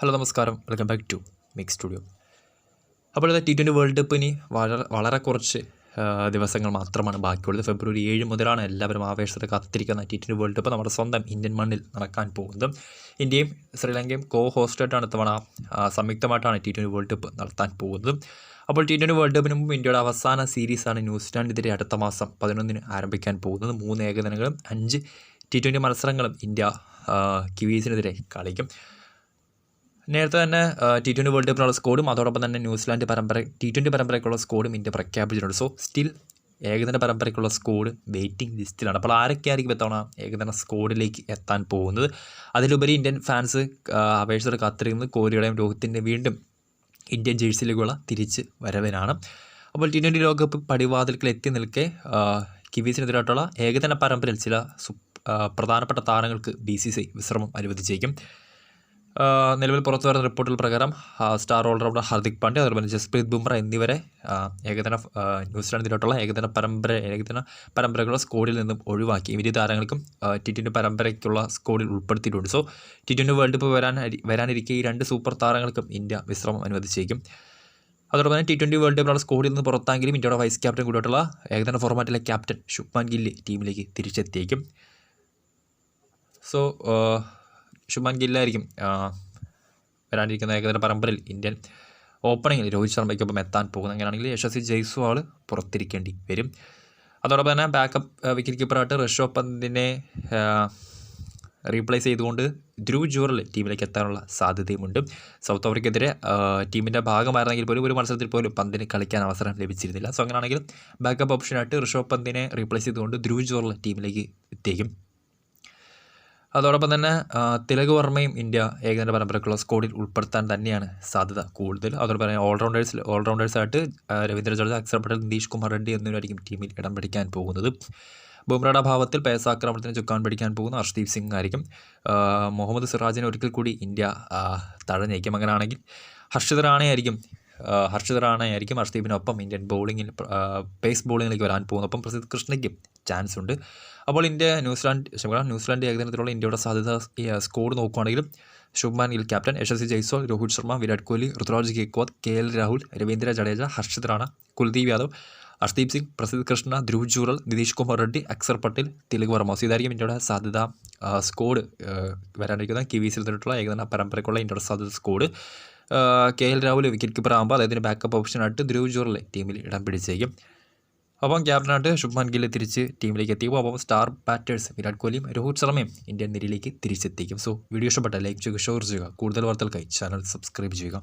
Hello നമസ്കാരം. Welcome back to mix studio. അപ്പോൾ T twenty world cup ഇനി വളരെ വളരെ കുറച്ച് ദിവസങ്ങൾ മാത്രമാണ് ബാക്കിയുള്ളത്. ഫെബ്രുവരി ഏഴ് മുതലാണ് എല്ലാവരും ആവേശത്തിൽ കാത്തിരിക്കുന്ന ടി ട്വന്റി വേൾഡ് കപ്പ് നമ്മുടെ സ്വന്തം ഇന്ത്യൻ മണ്ണിൽ നടക്കാൻ പോകുന്നത്. ഇന്ത്യയും ശ്രീലങ്കയും കോ ഹോസ്റ്റായിട്ടാണ് ഇത്തവണ സംയുക്തമായിട്ടാണ് ടി ട്വന്റി വേൾഡ് കപ്പ് നടത്താൻ പോകുന്നത്. അപ്പോൾ ടി ട്വന്റി വേൾഡ് കപ്പിന് മുമ്പ് ഇന്ത്യയുടെ അവസാന സീരീസാണ് ന്യൂസിലാൻഡിനെതിരെ അടുത്ത മാസം പതിനൊന്നിന് ആരംഭിക്കാൻ പോകുന്നത്. മൂന്ന് ഏകദിനങ്ങളും അഞ്ച് ടി ട്വന്റി മത്സരങ്ങളും ഇന്ത്യ കിവീസിനെതിരെ കളിക്കും. നേരത്തെ തന്നെ ടി ട്വന്റി വേൾഡ് കപ്പിനുള്ള സ്കോഡും അതോടൊപ്പം തന്നെ ന്യൂസിലാൻഡ് പരമ്പര ടി ട്വന്റി പരമ്പരയ്ക്കുള്ള സ്കോഡും ഇന്ത്യ പ്രഖ്യാപിച്ചിട്ടുണ്ട്. സോ സ്റ്റിൽ ഏകദിന പരമ്പരയ്ക്കുള്ള സ്കോഡ് വെയിറ്റിംഗ് ലിസ്റ്റിലാണ് അപ്പോൾ ആരൊക്കെയായിരിക്കും ഇത്തവണ ഏകദിന സ്കോഡിലേക്ക് എത്താൻ പോകുന്നത്? അതിലുപരി ഇന്ത്യൻ ഫാൻസ് അപേക്ഷിച്ചത് കാത്തിരിക്കുന്നത് കോഹ്ലിയുടെയും രോഹിത്തിന്റെ വീണ്ടും ഇന്ത്യൻ ജേഴ്സിയിലേക്കുള്ള തിരിച്ച് വരവിനാണ്. അപ്പോൾ ടി ട്വന്റി ലോകകപ്പ് പടിവാതിൽക്കൽ എത്തി നിൽക്കെ കിവീസിനെതിരായിട്ടുള്ള ഏകദിന പരമ്പരയിൽ ചില പ്രധാനപ്പെട്ട താരങ്ങൾക്ക് ബി സി സി വിശ്രമം അനുവദിച്ചേക്കും. നിലവിൽ പുറത്തു വരുന്ന റിപ്പോർട്ടുകൾ പ്രകാരം സ്റ്റാർ ഓൾറൗണ്ടർ ഹാർദിക് പാണ്ഡ്യ അതുപോലെ ജസ്പ്രീത് ബുംറ എന്നിവരെ ഏകദിന ന്യൂസിലാൻഡിലോട്ടുള്ള ഏകദിന പരമ്പര ഏകദിന പരമ്പരകളുടെ സ്കോഡിൽ നിന്നും ഒഴിവാക്കി. ഇരു താരങ്ങൾക്കും ടി ട്വന്റി പരമ്പരയ്ക്കുള്ള സ്കോഡിൽ ഉൾപ്പെടുത്തിയിട്ടുണ്ട്. So T twenty world cup വരാൻ വരാനിരിക്കെ ഈ രണ്ട് സൂപ്പർ താരങ്ങൾക്കും ഇന്ത്യ വിശ്രമം അനുവദിച്ചേക്കും. അതോടൊപ്പം തന്നെ ടി ട്വന്റി വേൾഡ് കപ്പിലുള്ള സ്കോഡിൽ നിന്ന് പുറത്താങ്കിലും ഇന്ത്യയുടെ വൈസ് ക്യാപ്റ്റൻ കൂടിയിട്ടുള്ള ഏകദിന ഫോർമാറ്റിലെ ക്യാപ്റ്റൻ ശുഭ്മാൻ ഗില്ലി ടീമിലേക്ക് തിരിച്ചെത്തിയേക്കും. സോ ശുഭ്മാൻ ഗില്ലായിരിക്കും വരാണ്ടിരിക്കുന്ന ഏകദിന പരമ്പരയിൽ ഇന്ത്യൻ ഓപ്പണിങ്ങിൽ രോഹിത് ശർമ്മയ്ക്കൊപ്പം എത്താൻ പോകുന്നത് അങ്ങനെയാണെങ്കിൽ യശസ്വി ജയ്സ്വാൾ പുറത്തിരിക്കേണ്ടി വരും. അതോടൊപ്പം തന്നെ ബാക്കപ്പ് വിക്കറ്റ് കീപ്പറായിട്ട് ഋഷഭ് പന്തിനെ റീപ്ലേസ് ചെയ്തുകൊണ്ട് ധ്രുവ് ജൂറൽ ടീമിലേക്ക് എത്താനുള്ള സാധ്യതയുമുണ്ട്. സൗത്ത് ആഫ്രിക്കെതിരെ ടീമിന്റെ ഭാഗമായിരുന്നെങ്കിൽ പോലും ഒരു മത്സരത്തിൽ പോലും പന്തിന് കളിക്കാൻ അവസരം ലഭിച്ചിരുന്നില്ല. സോ അങ്ങനെയാണെങ്കിൽ ബാക്കപ്പ് ഓപ്ഷനായിട്ട് ഋഷഭ് പന്തിനെ റീപ്ലേസ് ചെയ്തുകൊണ്ട് ധ്രുവ് ജൂറൽ ടീമിലേക്ക് എത്തിയേക്കും അതോടൊപ്പം തന്നെ തിലക് വർമ്മയും ഇന്ത്യ ഏകദിന പരമ്പരക്കുള്ള സ്കോഡിൽ ഉൾപ്പെടുത്താൻ തന്നെയാണ് സാധ്യത കൂടുതൽ. അതോടൊപ്പം തന്നെ ഓൾറൗണ്ടേഴ്സിൽ ഓൾറൗണ്ടേഴ്സായിട്ട് രവീന്ദ്ര ജഡേജ അക്സർ പട്ടേൽ നിതീഷ് കുമാർ റെഡ്ഡി എന്നിവരായിരിക്കും ടീമിൽ ഇടം പിടിക്കാൻ പോകുന്നത്. ബുംറയുടെ ഭാവത്തിൽ പേസാക്രമണത്തിന് ചുക്കാൻ പിടിക്കാൻ പോകുന്ന ഹർഷ്ദീപ് സിംഗ് ആയിരിക്കും. മുഹമ്മദ് സിറാജിനെ ഒരിക്കൽ കൂടി ഇന്ത്യ തഴഞ്ഞേക്കും. അങ്ങനെയാണെങ്കിൽ ഹർഷിത് റാണയായിരിക്കും ഹർഷിത് റാണയായിരിക്കും ഹർഷ്ദീപിനൊപ്പം ഇന്ത്യൻ ബൗളിങ്ങിൽ പേസ് ബൗളിങ്ങിലേക്ക് വരാൻ പോകുന്നു ഒപ്പം പ്രസിദ്ധ് കൃഷ്ണയ്ക്കും ചാൻസ് ഉണ്ട് അപ്പോൾ ഇന്ത്യ ന്യൂസിലാൻഡ് ക്ഷമിക്കണം ന്യൂസിലാൻഡ് ഏകദിനത്തിലുള്ള ഇന്ത്യയുടെ സാധ്യത സ്കോർ നോക്കുകയാണെങ്കിലും Shubman Gill captain Yashasvi Jaiswal Rohit Sharma Virat Kohli Ruturaj Gaikwad K L Rahul Ravindra Jadeja Harshit Rana Kuldeep Yadav Harshdeep Singh Prasidh Krishna Dhruv Jurel Nitish Kumar Reddy Axar Patel Tilak Varma. So ഇതായിരിക്കും ഇന്ത്യയുടെ സാധ്യത squad വരാനിരിക്കുന്ന കിവീസിൽ നിന്നിട്ടുള്ള ഏകദിന പരമ്പരയ്ക്കുള്ള ഇന്ത്യയുടെ സാധ്യത squad. K L Rahul wicket keeper ആകുമ്പോൾ അദ്ദേഹത്തിന് ബാക്കപ്പ് ഓപ്ഷനായിട്ട് ധ്രുവ് ജോറിലെ ടീമിൽ ഇടം പിടിച്ചേക്കും. അപ്പം ക്യാപ്റ്റനായിട്ട് ശുഭ്മാൻ ഗില്ല് തിരിച്ച് ടീമിലേക്ക് എത്തിക്കും. അപ്പം സ്റ്റാർ ബാറ്റേഴ്സ് വിരാട് കോഹ്ലിയും രോഹിത് ശർമ്മയും ഇന്ത്യൻ നിരയിലേക്ക് തിരിച്ചെത്തിക്കും. സോ വീഡിയോ ഇഷ്ടപ്പെട്ട ലൈക്ക് ചെയ്യുക ഷെയർ ചെയ്യുക. കൂടുതൽ വാർത്തകൾക്കായി ചാനൽ സബ്സ്ക്രൈബ് ചെയ്യുക.